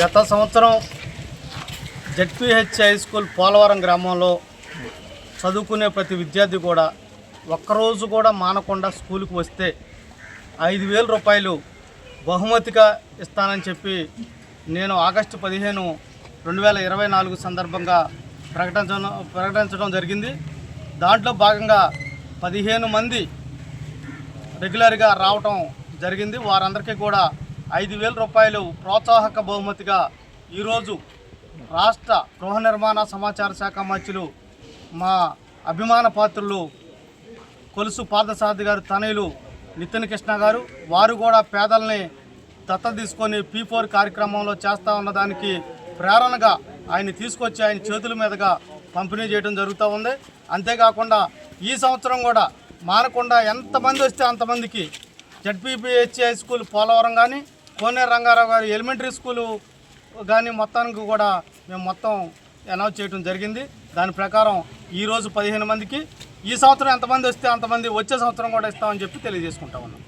గత సంవత్సరం ZPH high school Polavaram గ్రామంలో చదువుకునే ప్రతి విద్యార్థి కూడా ఒక్కరోజు కూడా మానకుండా స్కూల్కి వస్తే ఐదు వేల రూపాయలు బహుమతిగా ఇస్తానని చెప్పి నేను ఆగస్టు పదిహేను రెండు వేల ఇరవై నాలుగు సందర్భంగా ప్రకటించడం ప్రకటించడం జరిగింది. దాంట్లో భాగంగా పదిహేను మంది రెగ్యులర్గా రావటం జరిగింది. వారందరికీ కూడా ఐదు వేల రూపాయలు ప్రోత్సాహక బహుమతిగా ఈరోజు రాష్ట్ర గృహ నిర్మాణ సమాచార శాఖ మంత్రులు మా అభిమాన పాత్రులు కొలుసు పార్థసారథి గారు తనయులు నితిన్ కృష్ణ గారు వారు కూడా పేదల్ని దత్త తీసుకొని పీ ఫోర్ కార్యక్రమంలో చేస్తూ ఉన్నదానికి ప్రేరణగా ఆయన తీసుకొచ్చి ఆయన చేతుల మీదుగా పంపిణీ చేయడం జరుగుతూ ఉంది. అంతేకాకుండా ఈ సంవత్సరం కూడా మానకుండా ఎంతమంది వస్తే అంతమందికి జడ్పీపీహెచ్ హై స్కూల్ పోలవరం కానీ కోనే రంగారావు గారి ఎలిమెంటరీ స్కూలు కానీ మొత్తానికి కూడా మేము మొత్తం అనౌన్స్ చేయడం జరిగింది. దాని ప్రకారం ఈరోజు పదిహేను మందికి ఈ సంవత్సరం ఎంతమంది వస్తే అంతమంది వచ్చే సంవత్సరం కూడా ఇస్తామని చెప్పి తెలియజేసుకుంటా ఉన్నాం.